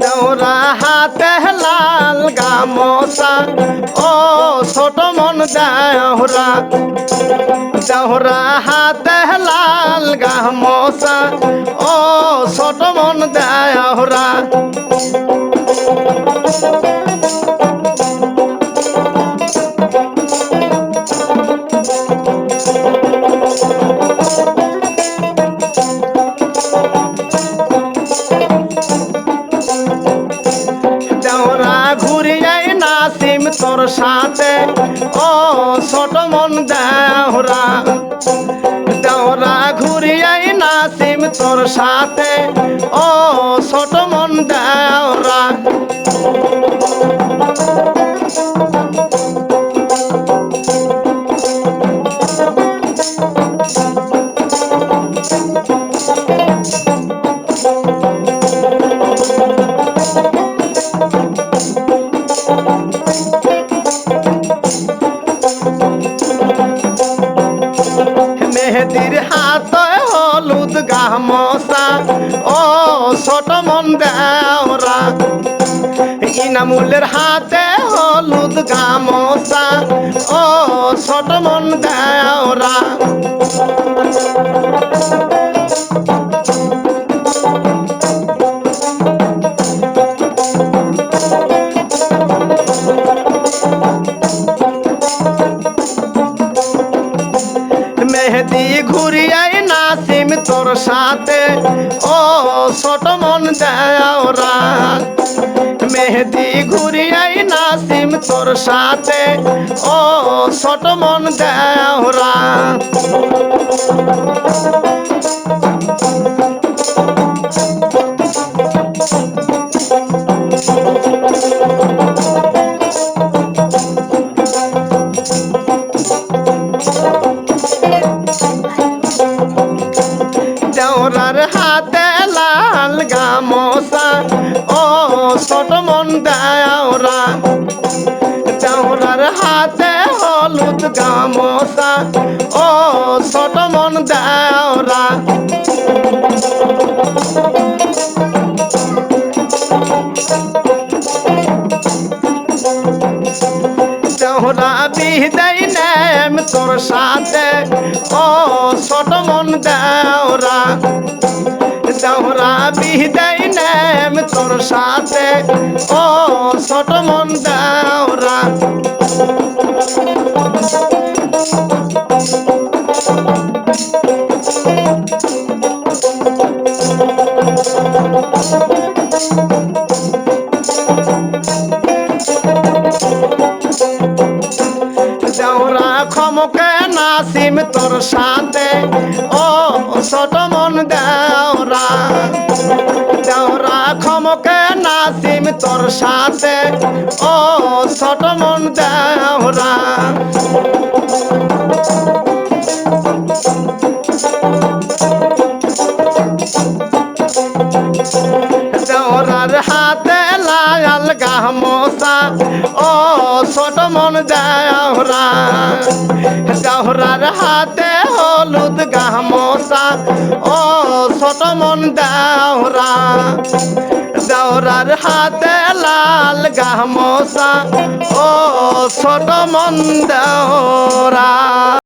দেওরা হাতে লাল গামোসা ও ছোট মন দেওরা দেওরা হাতে লাল গামোসা ও ছোট মন দেওরা তোর সাথে, ও ছোট মন দেওরা দেওরা ঘুরিয়াই নাসিম তোর সাথে, ও ছোট মন দেওরা মেহেদির হাত হলুদ গামসা ও ছোট মন দেওরা। ইনামুলের হাতে হলুদ গামসা ও ছোট মন দেওরা। ঘুরিয়াই নাসিম তোর সাথে। ও, ছোট মন দেওরা মেহেদি ঘুরিয়াই নাসিম তোর সাথে। ও, ছোট মন দেওরা দেওরার হাতে লাল গামোসা ও ছোট মন দেওরা, দেওরার হাতে হলুদ গামোসা ও ছোট মন দেওরা। দেওরা নেম তোর সাথে। ও ছোট মন দেওরা। দেওরা বিদায় নেম তোর সাথে। ও, ছোট মন দেওরা। দেওরা নাসিম তোর সাথে। ও, ছোট মন দেওরা দেওরা খমকে নাসিম তোর সাথে। ও ছোট মন দেওরা। হাতে লাল গামোসা ও, ছোট মন দেওরা দেওরার হাতে হলুদ গামোসা ও, ছোট মন দেওরা দেওরার হাতে লাল গামোসা ও, ছোট মন দেওরা